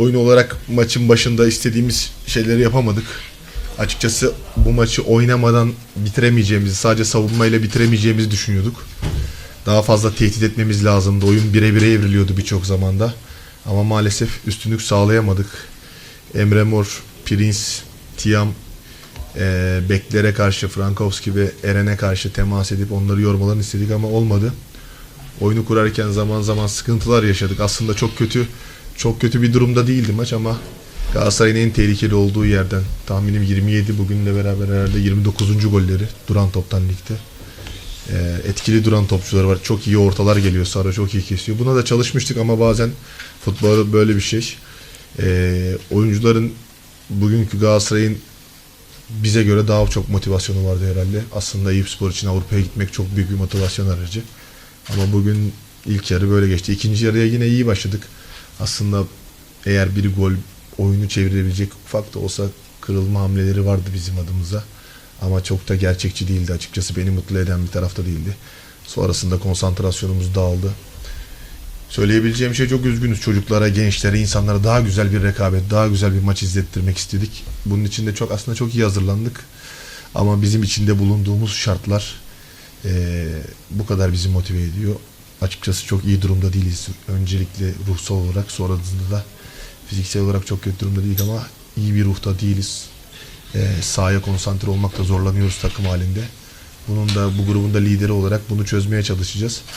oyun olarak maçın başında istediğimiz şeyleri yapamadık. Açıkçası bu maçı oynamadan bitiremeyeceğimizi, sadece savunmayla bitiremeyeceğimizi düşünüyorduk. Daha fazla tehdit etmemiz lazımdı. Oyun bire bire evriliyordu birçok zamanda. Ama maalesef üstünlük sağlayamadık. Emre Mor, Prince, Tiam e, beklere karşı Frankowski ve Eren'e karşı temas edip onları yormalarını istedik ama olmadı. Oyunu kurarken zaman zaman sıkıntılar yaşadık. Aslında çok kötü çok kötü bir durumda değildi maç ama Galatasaray'ın en tehlikeli olduğu yerden tahminim 27 bugünle beraber herhalde 29. golleri duran toptan ligde. Ee, etkili duran topçuları var. Çok iyi ortalar geliyor. Sara çok iyi kesiyor. Buna da çalışmıştık ama bazen futbol böyle bir şey. Ee, oyuncuların bugünkü Galatasaray'ın bize göre daha çok motivasyonu vardı herhalde. Aslında Eyüp Spor için Avrupa'ya gitmek çok büyük bir motivasyon aracı. Ama bugün ilk yarı böyle geçti. İkinci yarıya yine iyi başladık. Aslında eğer bir gol oyunu çevirebilecek ufak da olsa kırılma hamleleri vardı bizim adımıza. Ama çok da gerçekçi değildi açıkçası. Beni mutlu eden bir tarafta değildi. Sonrasında konsantrasyonumuz dağıldı. Söyleyebileceğim şey çok üzgünüz çocuklara, gençlere, insanlara daha güzel bir rekabet, daha güzel bir maç izlettirmek istedik. Bunun için de çok aslında çok iyi hazırlandık. Ama bizim içinde bulunduğumuz şartlar eee, bu kadar bizi motive ediyor. Açıkçası çok iyi durumda değiliz. Öncelikle ruhsal olarak sonrasında da fiziksel olarak çok kötü durumda değiliz ama iyi bir ruhta değiliz. Eee sahaya konsantre olmakta zorlanıyoruz takım halinde. Bunun da bu grubun da lideri olarak bunu çözmeye çalışacağız.